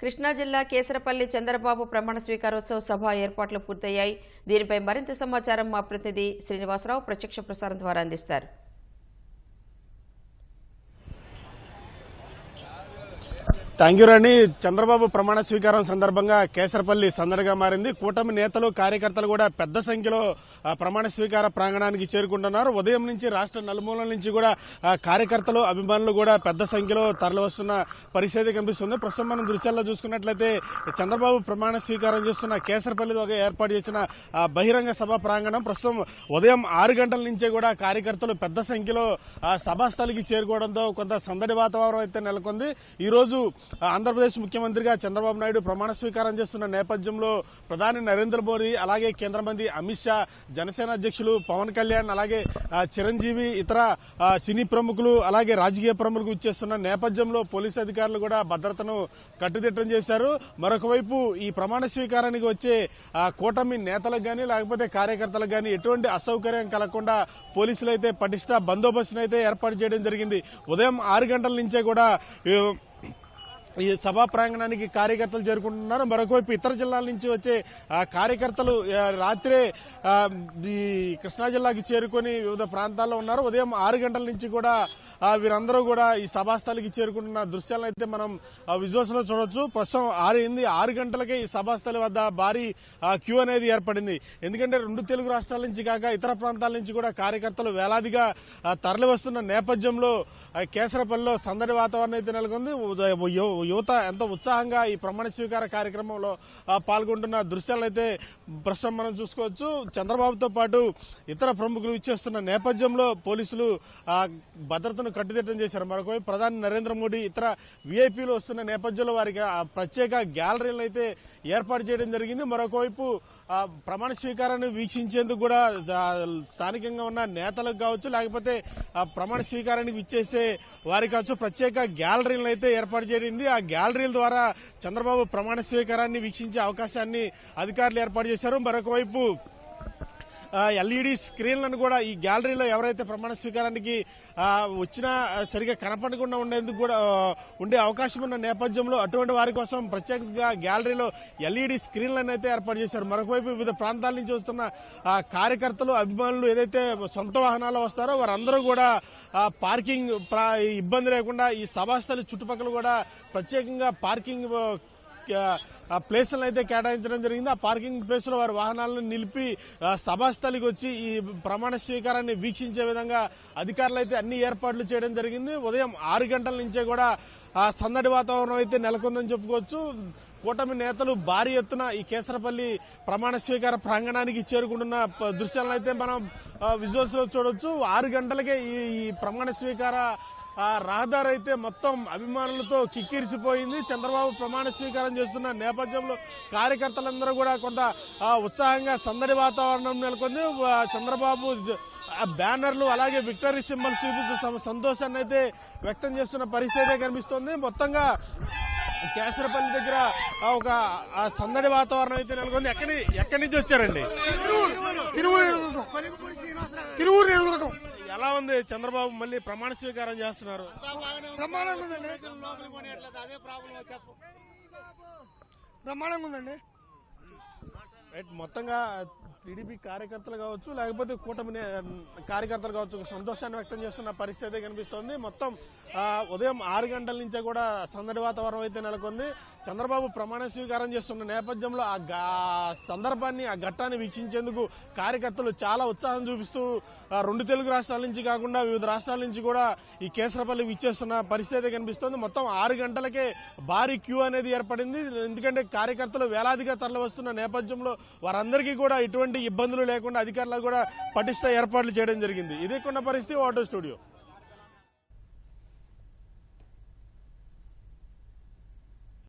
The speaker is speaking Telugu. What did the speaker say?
కృష్ణా జిల్లా కేసరపల్లి చంద్రబాబు ప్రమాణ స్వీకారోత్సవ సభ ఏర్పాట్లు పూర్తయ్యాయి. దీనిపై మరింత సమాచారం మా ప్రతినిధి శ్రీనివాసరావు ప్రత్యక్ష ప్రసారం ద్వారా అందిస్తారు. థ్యాంక్ యూ రండి చంద్రబాబు ప్రమాణ స్వీకారం సందర్భంగా కేసరపల్లి సందడిగా మారింది. కూటమి నేతలు కార్యకర్తలు కూడా పెద్ద సంఖ్యలో ప్రమాణ స్వీకార ప్రాంగణానికి చేరుకుంటున్నారు. ఉదయం నుంచి రాష్ట్ర నలుమూలల నుంచి కూడా కార్యకర్తలు అభిమానులు కూడా పెద్ద సంఖ్యలో తరలివస్తున్న పరిస్థితి కనిపిస్తుంది. ప్రస్తుతం మనం దృశ్యాల్లో చూసుకున్నట్లయితే చంద్రబాబు ప్రమాణ స్వీకారం చేస్తున్న కేసరపల్లిలో ఏర్పాటు చేసిన బహిరంగ సభ ప్రాంగణం. ప్రస్తుతం ఉదయం ఆరు గంటల నుంచే కూడా కార్యకర్తలు పెద్ద సంఖ్యలో సభాస్థలికి చేరుకోవడంతో కొంత సందడి వాతావరణం అయితే నెలకొంది. ఈరోజు ఆంధ్రప్రదేశ్ ముఖ్యమంత్రిగా చంద్రబాబు నాయుడు ప్రమాణ స్వీకారం చేస్తున్న నేపథ్యంలో ప్రధాని నరేంద్ర మోదీ అలాగే కేంద్ర మంత్రి అమిత్ షా జనసేన అధ్యక్షులు పవన్ కళ్యాణ్ అలాగే చిరంజీవి ఇతర సినీ ప్రముఖులు అలాగే రాజకీయ ప్రముఖులు ఇచ్చేస్తున్న నేపథ్యంలో పోలీసు అధికారులు కూడా భద్రతను కట్టుదిట్టం చేశారు. మరొకవైపు ఈ ప్రమాణ స్వీకారానికి వచ్చే కూటమి నేతలకు కానీ లేకపోతే కార్యకర్తలకు కానీ ఎటువంటి అసౌకర్యం కలగకుండా పోలీసులు అయితే పటిష్ట బందోబస్తును అయితే ఏర్పాటు చేయడం జరిగింది. ఉదయం ఆరు గంటల నుంచే కూడా ఈ, సభా ప్రాంగణానికి కార్యకర్తలు చేరుకుంటున్నారు. మరొకవైపు ఇతర జిల్లాల నుంచి వచ్చే కార్యకర్తలు రాత్రే ఈ కృష్ణా జిల్లాకి చేరుకొని వివిధ ప్రాంతాల్లో ఉన్నారు. ఉదయం ఆరు గంటల నుంచి కూడా వీరందరూ కూడా ఈ సభాస్థలికి చేరుకుంటున్న దృశ్యాలను అయితే మనం విజువల్స్లో చూడొచ్చు. ప్రస్తుతం ఆరు ఎనిమిది ఆరు గంటలకే ఈ సభాస్థలి వద్ద భారీ క్యూ అనేది ఏర్పడింది. ఎందుకంటే రెండు తెలుగు రాష్ట్రాల నుంచి కాక ఇతర ప్రాంతాల నుంచి కూడా కార్యకర్తలు వేలాదిగా తరలి వస్తున్న నేపథ్యంలో కేసరపల్లిలో సందడి వాతావరణం అయితే నెలకొంది. యువత ఎంతో ఉత్సాహంగా ఈ ప్రమాణ స్వీకార కార్యక్రమంలో పాల్గొంటున్న దృశ్యాలు అయితే ప్రస్తుతం మనం చూసుకోవచ్చు. చంద్రబాబుతో పాటు ఇతర ప్రముఖులు ఇచ్చేస్తున్న నేపథ్యంలో పోలీసులు భద్రతను కట్టుదిట్టం చేశారు. మరొకవైపు ప్రధాని నరేంద్ర మోడీ ఇతర విఐపీలు వస్తున్న నేపథ్యంలో వారికి ఆ ప్రత్యేక గ్యాలరీలను అయితే ఏర్పాటు చేయడం జరిగింది. మరొకవైపు ప్రమాణ స్వీకారాన్ని వీక్షించేందుకు కూడా స్థానికంగా ఉన్న నేతలకు కావచ్చు లేకపోతే ఆ ప్రమాణ స్వీకారానికి ఇచ్చేసే వారికి కావచ్చు ప్రత్యేక గ్యాలరీలను అయితే ఏర్పాటు చేయడింది ఆ గ్యాలరీల ద్వారా చంద్రబాబు ప్రమాణ స్వీకారాన్ని వీక్షించే అవకాశాన్ని అధికారులు ఏర్పాటు చేశారు. మరొక వైపు ఎల్ఈడి స్క్రీన్లను కూడా ఈ గ్యాలరీలో ఎవరైతే ప్రమాణ స్వీకారానికి వచ్చినా సరిగా కనపడకుండా ఉండేందుకు కూడా ఉండే అవకాశం ఉన్న నేపథ్యంలో అటువంటి వారి కోసం ప్రత్యేకంగా గ్యాలరీలో ఎల్ఈడి స్క్రీన్లను అయితే ఏర్పాటు చేశారు. మరొకవైపు వివిధ ప్రాంతాల నుంచి వస్తున్న కార్యకర్తలు అభిమానులు ఏదైతే సొంత వాహనాల్లో వస్తారో వారందరూ కూడా పార్కింగ్ ఇబ్బంది లేకుండా ఈ సభాస్థలి చుట్టుపక్కల కూడా ప్రత్యేకంగా పార్కింగ్ ప్లేసులను అయితే కేటాయించడం జరిగింది. ఆ పార్కింగ్ ప్లేస్లో వారి వాహనాలను నిలిపి సభాస్థలికి వచ్చి ఈ ప్రమాణ స్వీకారాన్ని వీక్షించే విధంగా అధికారులు అయితే అన్ని ఏర్పాట్లు చేయడం జరిగింది. ఉదయం ఆరు గంటల నుంచే కూడా సందడి వాతావరణం అయితే నెలకొందని చెప్పుకోవచ్చు. కూటమి నేతలు భారీ ఎత్తున ఈ కేసరపల్లి ప్రమాణ స్వీకార ప్రాంగణానికి చేరుకుంటున్న దృశ్యాలను అయితే మనం విజువల్స్లో చూడొచ్చు. ఆరు గంటలకే ఈ ప్రమాణ స్వీకార రహదారి అయితే మొత్తం అభిమానులతో కిక్కిరిసిపోయింది చంద్రబాబు ప్రమాణ స్వీకారం చేస్తున్న నేపథ్యంలో కార్యకర్తలందరూ కూడా కొంత ఉత్సాహంగా సందడి వాతావరణం నెలకొంది చంద్రబాబు బ్యానర్లు అలాగే విక్టరీ సింబల్స్ చూపిస్తూ సంతోషాన్ని అయితే వ్యక్తం చేస్తున్న పరిస్థితి అయితే కనిపిస్తోంది మొత్తంగా కేసరపల్లి దగ్గర ఒక సందడి వాతావరణం అయితే నెలకొంది ఎక్కడి ఎక్కడి నుంచి వచ్చారండి తిరువురు తిరువురు ఎలా ఉంది చంద్రబాబు మళ్ళీ ప్రమాణ స్వీకారం చేస్తున్నారు? బ్రహ్మాండంగా ఉందండి. బ్రహ్మాండంగా ఉందండి. రైట్ మొత్తంగా టీడీపీ కార్యకర్తలు కావచ్చు లేకపోతే కూటమి కార్యకర్తలు కావచ్చు సంతోషాన్ని వ్యక్తం చేస్తున్న పరిస్థితి కనిపిస్తోంది. మొత్తం ఉదయం ఆరు గంటల నుంచే కూడా సందడి వాతావరణం అయితే నెలకొంది. చంద్రబాబు ప్రమాణ స్వీకారం చేస్తున్న నేపథ్యంలో ఆ సందర్భాన్ని ఆ ఘట్టాన్ని వీక్షించేందుకు కార్యకర్తలు చాలా ఉత్సాహం చూపిస్తూ రెండు తెలుగు రాష్ట్రాల నుంచి కాకుండా వివిధ రాష్ట్రాల నుంచి కూడా ఈ కేసరపల్లి విచ్చేస్తున్న పరిస్థితి కనిపిస్తోంది. మొత్తం ఆరు గంటలకే భారీ క్యూ అనేది ఏర్పడింది. ఎందుకంటే కార్యకర్తలు వేలాదిగా తరలి వస్తున్న నేపథ్యంలో వారందరికీ కూడా ఎటువంటి ఇబ్బందులు లేకుండా అధికారులకు కూడా పటిష్ట ఏర్పాట్లు చేయడం జరిగింది. ఇదే కొన్న పరిస్థితి వాటర్ స్టూడియో.